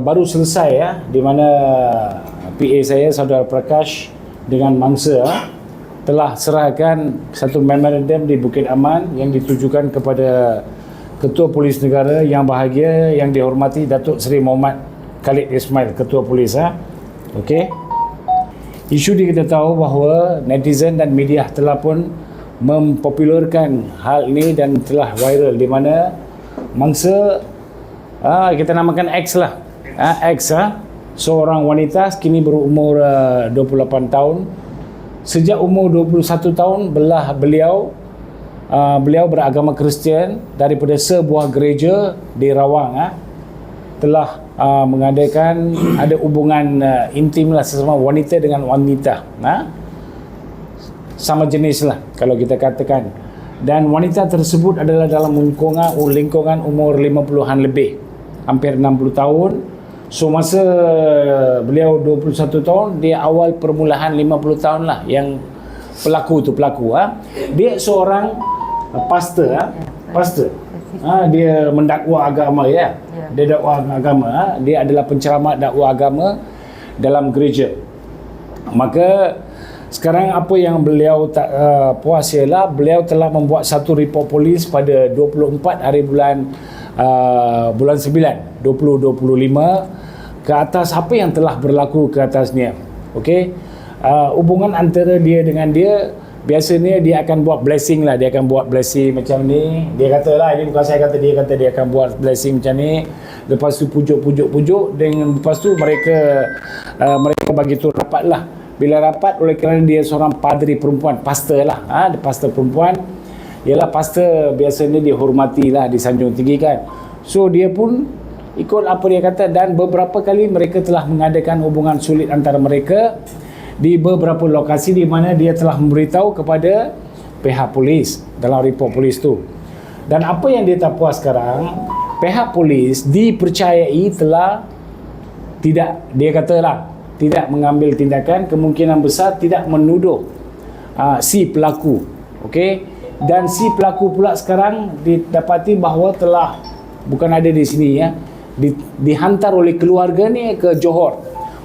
baru selesai ya di mana PA saya saudara Prakash dengan mangsa ah, telah serahkan satu memorandum di Bukit Aman yang ditujukan kepada Ketua Polis Negara yang bahagia yang dihormati Datuk Seri Muhammad Khalid Ismail Ketua Polis ah. Okey. Isu ni kita tahu bahawa netizen dan media telah pun mempopularkan hal ini dan telah viral di mana mangsa ah, kita namakan X lah ah, X ah, seorang wanita kini berumur ah, 28 tahun. Sejak umur 21 tahun belah beliau ah, beliau beragama Kristian daripada sebuah gereja di Rawang ah, telah uh, mengadakan ada hubungan uh, intim lah sesama wanita dengan wanita nah sama jenis lah kalau kita katakan. Dan wanita tersebut adalah dalam lingkungan lingkungan umur 50-an lebih hampir 60 tahun so masa beliau 21 tahun dia awal permulaan 50 tahun lah yang pelaku tu pelaku ha? dia seorang uh, pastor ha? pastor ha, dia mendakwa agama ya Ya. dia dakwa agama ha? dia adalah penceramah dakwa agama dalam gereja maka sekarang apa yang beliau tak uh, puas ialah beliau telah membuat satu report polis pada 24 hari bulan uh, bulan 9 2025 ke atas apa yang telah berlaku ke atasnya okey? Uh, hubungan antara dia dengan dia biasanya dia akan buat blessing lah. Dia akan buat blessing macam ni. Dia kata lah ini bukan saya kata dia kata dia akan buat blessing macam ni. Lepas tu pujuk-pujuk-pujuk dengan lepas tu mereka uh, mereka bagi tu rapat lah. Bila rapat oleh kerana dia seorang padri perempuan pastor lah. Ha, dia pastor perempuan. Ialah pastor biasanya dihormati lah disanjung tinggi kan. So dia pun ikut apa dia kata dan beberapa kali mereka telah mengadakan hubungan sulit antara mereka di beberapa lokasi di mana dia telah memberitahu kepada pihak polis dalam report polis tu. Dan apa yang dia tak puas sekarang, pihak polis dipercayai telah tidak dia katalah tidak mengambil tindakan kemungkinan besar tidak menuduh uh, si pelaku. Okey. Dan si pelaku pula sekarang didapati bahawa telah bukan ada di sini ya, dihantar oleh keluarga ni ke Johor.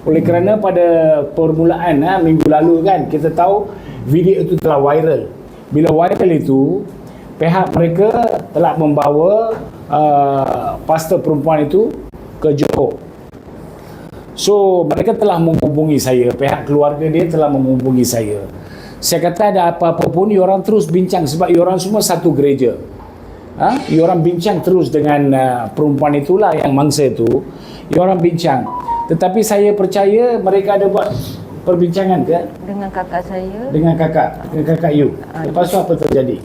Oleh kerana pada permulaan ha, minggu lalu kan kita tahu video itu telah viral. Bila viral itu pihak mereka telah membawa uh, pastor perempuan itu ke Johor. So mereka telah menghubungi saya. Pihak keluarga dia telah menghubungi saya. Saya kata ada apa-apa pun orang terus bincang sebab orang semua satu gereja ha? orang bincang terus dengan uh, perempuan itulah yang mangsa itu orang bincang tetapi saya percaya mereka ada buat perbincangan ke dengan kakak saya dengan kakak, dengan kakak you. Ah, Lepas tu apa terjadi?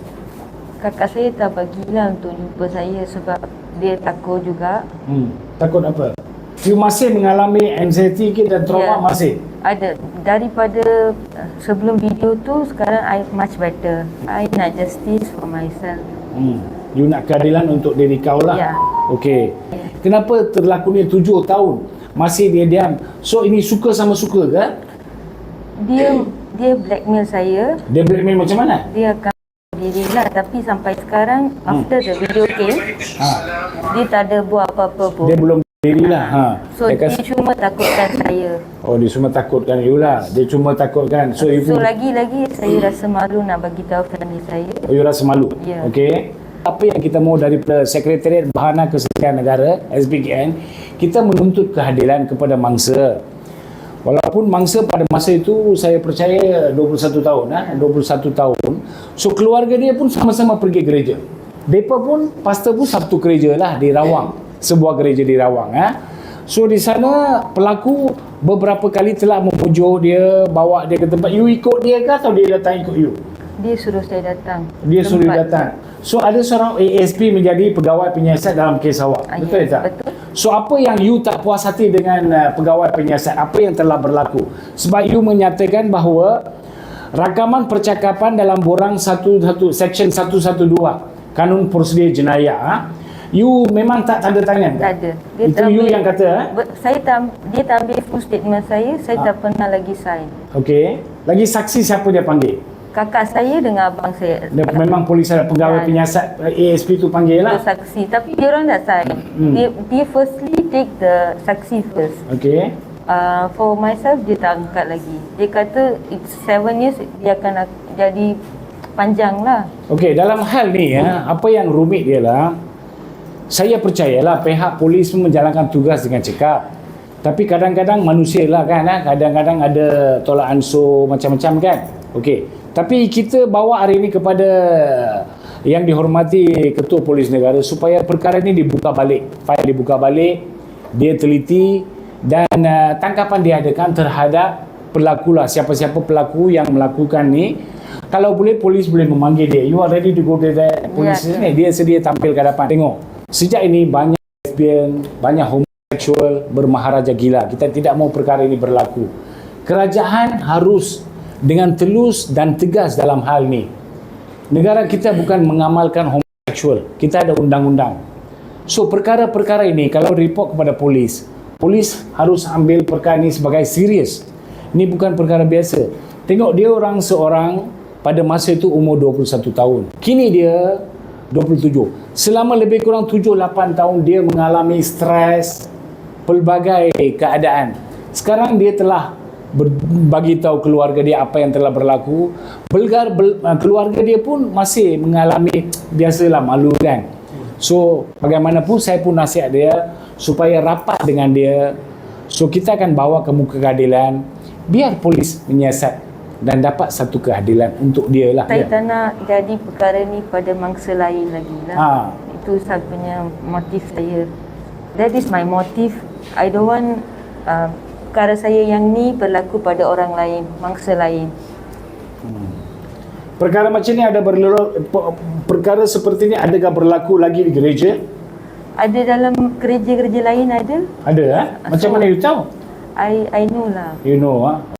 kakak saya tak bagilah untuk jumpa saya sebab dia takut juga Hmm, takut apa? You masih mengalami anxiety ke dan trauma Ya. masih? ada daripada uh, sebelum video tu sekarang I much better I nak justice for myself Hmm. You nak keadilan untuk diri kau lah. Ya. Okey. Kenapa terlakunya tujuh tahun masih dia diam? So ini suka sama suka ke? dia dia blackmail saya Dia blackmail macam mana? dia akan diri lah tapi sampai sekarang after the video came Ha. dia tak ada buat apa-apa pun Dia belum dirilah. Ha. so dia dia cuma takutkan saya oh dia semua takutkan you lah. Dia cuma takutkan. So you so pun lagi-lagi saya rasa malu nak bagi tahu family saya Oh, you rasa malu? Ya. Okey. Apa yang kita mahu daripada Sekretariat Bahana Kesihatan Negara, SBKN, kita menuntut keadilan kepada mangsa. Walaupun mangsa pada masa itu saya percaya 21 tahun, ah, 21 tahun. So keluarga dia pun sama-sama pergi gereja. Depa pun pastor pun satu gereja lah di Rawang, sebuah gereja di Rawang, ah. So di sana pelaku beberapa kali telah memujuk dia, bawa dia ke tempat. You ikut dia ke atau dia datang ikut you? Dia suruh saya datang Dia suruh Tempat- datang. So ada seorang ASP menjadi pegawai penyiasat dalam kes awak. Ah, Betul yes, tak? betul. So apa yang you tak puas hati dengan uh, pegawai penyiasat? Apa yang telah berlaku? Sebab you menyatakan bahawa rakaman percakapan dalam borang 11 section 112 Kanun Prosedur Jenayah ha? you memang tak tanda tangan tak ada dia Itu you yang kata ha? Be- saya tak dia tak ambil full statement saya saya tak pernah lagi sign Okey. Lagi saksi siapa dia panggil? Kakak saya dengan abang saya Dia memang polis pegawai Ya. penyiasat uh, ASP tu panggil lah. saksi tapi dia orang tak sign Hmm. dia dia firstly take the saksi first. Okey. Uh, for myself dia tak angkat lagi. Dia kata it's seven years dia akan ak- jadi panjang lah. Okey, dalam hal ni ya, apa yang rumit ialah saya percayalah pihak polis pun menjalankan tugas dengan cekap. Tapi kadang-kadang manusia lah kan, ha? kadang-kadang ada tolak ansur macam-macam kan. Okey, tapi kita bawa hari ini kepada yang dihormati Ketua Polis Negara supaya perkara ini dibuka balik. Fail dibuka balik, dia teliti dan uh, tangkapan diadakan terhadap pelaku lah, siapa-siapa pelaku yang melakukan ni. Kalau boleh polis boleh memanggil dia. You are ready to go to the police Ya, ni dia sedia tampil ke hadapan. Tengok. Sejak ini banyak lesbian banyak homoseksual bermaharaja gila. Kita tidak mau perkara ini berlaku. Kerajaan harus dengan telus dan tegas dalam hal ini negara kita bukan mengamalkan homoseksual. Kita ada undang-undang. So perkara-perkara ini kalau report kepada polis polis harus ambil perkara ini sebagai serius. Ini bukan perkara biasa. Tengok dia orang seorang pada masa itu umur 21 tahun. Kini dia 27 selama lebih kurang 7-8 tahun dia mengalami stres pelbagai keadaan. Sekarang dia telah berbagi tahu keluarga dia apa yang telah berlaku Belgar, bel, uh, keluarga dia pun masih mengalami biasalah malu kan so bagaimanapun saya pun nasihat dia supaya rapat dengan dia so kita akan bawa ke muka keadilan biar polis menyiasat dan dapat satu keadilan untuk dia lah Saya tak nak jadi perkara ni pada mangsa lain lagi lah. Ha. Itu saya punya motif saya. That is my motive. I don't want uh, perkara saya yang ni berlaku pada orang lain, mangsa lain. perkara macam ni ada berlaku perkara seperti ni adakah berlaku lagi di gereja Ada dalam gereja-gereja lain ada. ada eh? macam mana you tahu I I know lah. you know ah